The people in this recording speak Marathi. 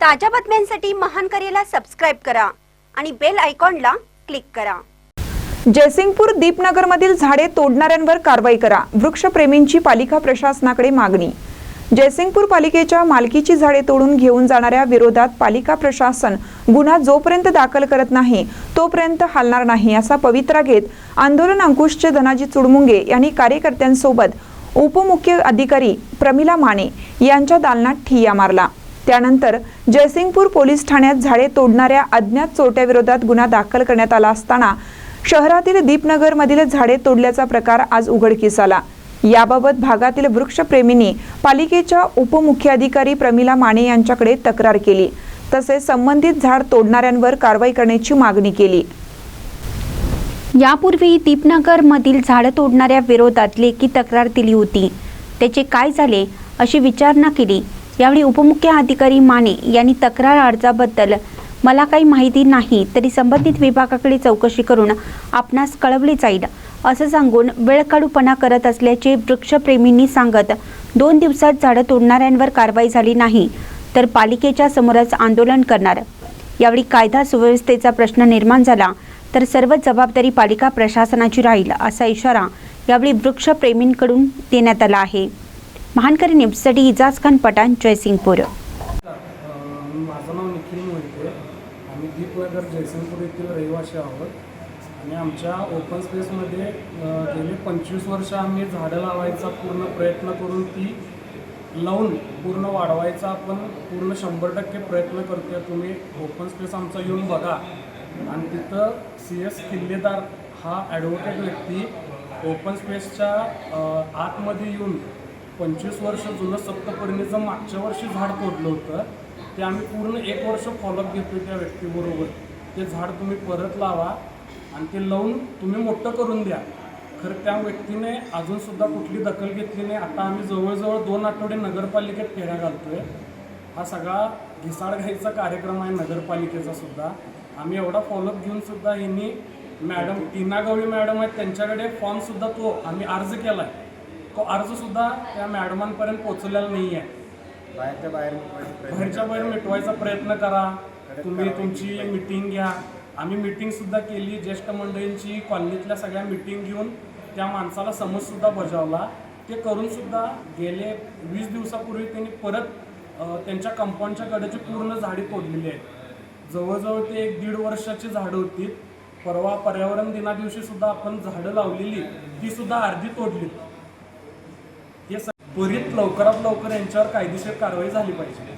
ताज्या बातम्यांसाठी महान करेला सबस्क्राईब करा आणि बेल आयकॉनला क्लिक करा. जयसिंगपूर दीपनगरमधील झाडे तोडणाऱ्यांवर कारवाई करा वृक्षप्रेमींची पालिका प्रशासनाकडे मागणी. जयसिंगपूर पालिकेच्या मालकीची झाडे तोडून घेऊन जाणाऱ्या विरोधात पालिका प्रशासन गुन्हा जोपर्यंत दाखल करत नाही तोपर्यंत हलणार नाही असा पवित्रा घेत आंदोलन अंकुशचे धनाजी चुडमुंगे यांनी कार्यकर्त्यांसोबत उपमुख्य अधिकारी प्रमिला माने यांच्या दालनात ठिय्या मारला. त्यानंतर जयसिंगपूर पोलीस ठाण्यात झाडे तोडणाऱ्या अज्ञात चोरट्याविरोधात गुन्हा दाखल करण्यात आला असताना शहरातील दीपनगरमधील झाडे तोडल्याचा प्रकार आज उघडकीस आला. याबाबत भागातील वृक्षप्रेमींनी पालिकेच्या उपमुख्याधिकारी प्रमिला माने यांच्याकडे तक्रार केली. तसेच संबंधित झाड तोडणाऱ्यांवर कारवाई करण्याची मागणी केली. यापूर्वी दीपनगरमधील झाडं तोडणाऱ्या विरोधात लेखी तक्रार दिली होती. त्याचे काय झाले अशी विचारणा केली. यावेळी उपमुख्य अधिकारी माने यांनी तक्रार अर्जाबद्दल मला काही माहिती नाही तरी संबंधित विभागाकडे चौकशी करून आपणास कळवले जाईल असं सांगून वेळकाढूपणा करत असल्याचे वृक्षप्रेमींनी सांगत दोन दिवसात झाडं तोडणाऱ्यांवर कारवाई झाली नाही तर पालिकेच्या समोरच आंदोलन करणार. यावेळी कायदा सुव्यवस्थेचा प्रश्न निर्माण झाला तर सर्व जबाबदारी पालिका प्रशासनाची राहील असा इशारा यावेळी वृक्षप्रेमींकडून देण्यात आला आहे. महानकरी न्यूजसाठी इजाज खान पठाण जयसिंगपूर. माझं नाव निखिल मोहिते. आम्ही दीपनगर जयसिंगपूर येथील रहिवासी आहोत. आणि आमच्या ओपन स्पेसमध्ये गेली गेले पंचवीस वर्ष आम्ही झाडं लावायचा पूर्ण प्रयत्न करून ती लावून पूर्ण वाढवायचा आपण पूर्ण शंभर टक्के प्रयत्न करतोय. तुम्ही ओपन स्पेस आमचा येऊन बघा. आणि तिथं सी एस किल्लेदार हा ॲडव्होकेट व्यक्ती ओपन स्पेसच्या आतमध्ये येऊन पंचवीस वर्ष जुनं सप्तपर्णीचं मागच्या वर्षी झाड तोडलं होतं. ते आम्ही पूर्ण एक वर्ष फॉलोअप घेतो त्या व्यक्तीबरोबर. ते झाड तुम्ही परत लावा आणि ते लावून तुम्ही मोठं करून द्या. खरं त्या व्यक्तीने अजूनसुद्धा कुठली दखल घेतली नाही. आता आम्ही जवळजवळ दोन आठवडे नगरपालिकेत फेऱ्या आहे हा सगळा घिसाड घ्यायचा कार्यक्रम आहे नगरपालिकेचा सुद्धा. आम्ही एवढा फॉलोअप घेऊन सुद्धा यांनी मॅडम टीना गवळी मॅडम आहेत त्यांच्याकडे फॉर्मसुद्धा तो आम्ही अर्ज केला आहे तो अर्ज सुद्धा त्या मॅडमांपर्यंत पोहोचलेला नाही आहे. बाहेरच्या बाहेर मिटवायचा प्रयत्न बाहेरच्या बाहेर मिटवायचा प्रयत्न करा. तुम्ही तुमची मिटिंग घ्या. आम्ही मिटिंग सुद्धा केली. ज्येष्ठ मंडळींची कॉलनीतल्या सगळ्या मिटिंग घेऊन त्या माणसाला समज सुद्धा बजावला. ते करून सुद्धा गेले. वीस दिवसापूर्वी त्यांनी परत त्यांच्या कंपाऊंडच्या कडेची पूर्ण झाडी तोडलेली आहेत जवळजवळ ते एक दीड वर्षाची झाडं होती. परवा पर्यावरण दिना दिवशी सुद्धा आपण झाडं लावलेली. ती सुद्धा अर्धी तोडली त्वरित लवकरात लवकर यांच्यावर कायदेशीर कारवाई झाली पाहिजे.